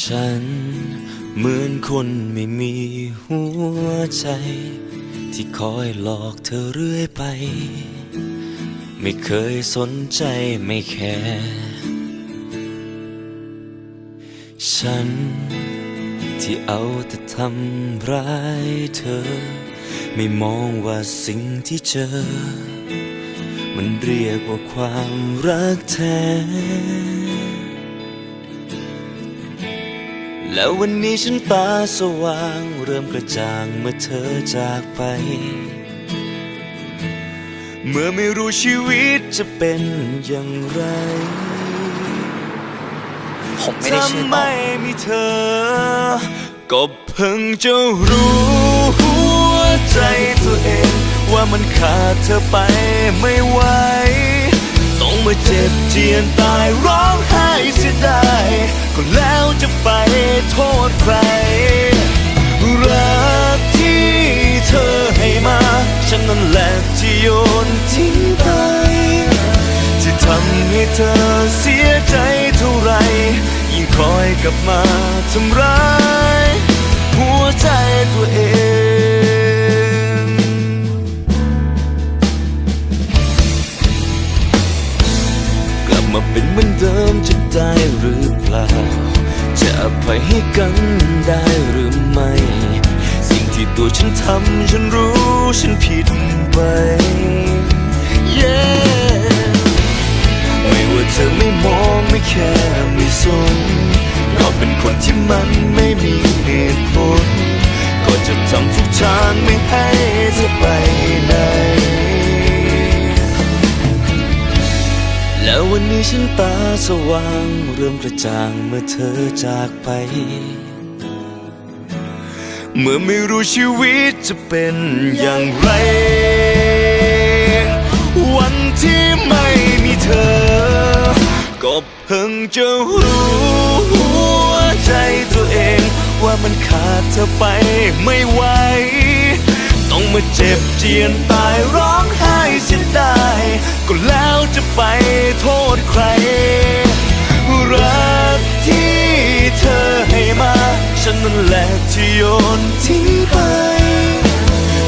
ฉันเหมือนคนไม่มีหัวใจ ที่คอยหลอกเธอเรื่อยไป ไม่เคยสนใจไม่แคร์ฉันที่เอาแต่ทำร้ายเธอ ไม่มองว่าสิ่งที่เจอ มันเรียกว่าความรักแท้ แล้ววันนี้ฉันตาสว่าง เริ่มกระจ่างเมื่อเธอจากไป เมื่อไม่รู้ชีวิตจะเป็นอย่างไร ผมไม่ได้ชื่อถ้าตอไม่มีเธอ ก็เพิ่งจะรู้หัวใจตัวเอง ว่ามันขาดเธอไปไม่ไหว ต้องมาเจ็บเจียนตายร้องไห้เสียดายก็แล้ว โทษใคร รักที่เธอให้มา ฉันนั่นแหละที่โยนทิ้งไป ที่ทำให้เธอเสียใจเท่าไร ยิ่งคอยกลับมาทำร้าย หัวใจตัวเองกลับมาเป็นเหมือนเดิมจะได้หรือ ฉันตาสว่างเริ่มกระจ่างเมื่อเธอจากไป เมื่อไม่รู้ชีวิตจะเป็นอย่างไร วันที่ไม่มีเธอ ก็เพิ่งจะรู้หัวใจตัวเอง ว่ามันขาดเธอไปไม่ไหว ต้องมาเจ็บเจียนตายร้องไห้เสียดายก็แล้วจะไปโทษใคร รักที่เธอให้มา ฉันนั่นแหละที่โยนทิ้งไป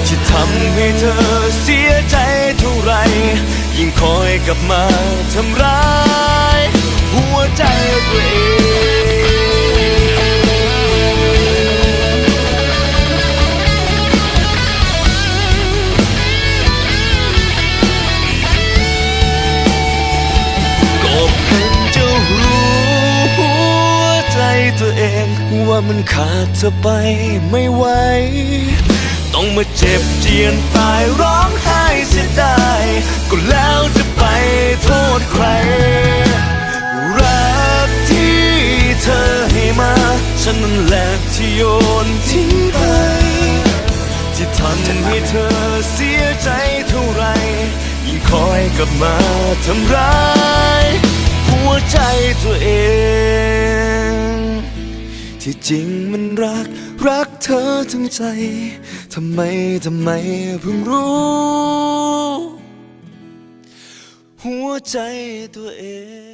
ที่ทำให้เธอเสียใจเท่าไร ยิ่งคอยกลับมาทำร้าย หัวใจตัวเอง องว่ามันขาดเธอไปไม่ไหว ต้องมาเจ็บเจียนตายร้องไห้เสียดายก็แล้วจะไปโทษใคร รักที่เธอให้มา ฉันนั่นแหละที่โยนทิ้งไป ที่ทำให้เธอเสียใจเท่าไร ยิ่งคอยกลับมาทำร้าย หัวใจตัวเอง ที่จริงมันรัก รักเธอทั้งใจ ทำไม ทำไมเพิ่งรู้ หัวใจตัวเอง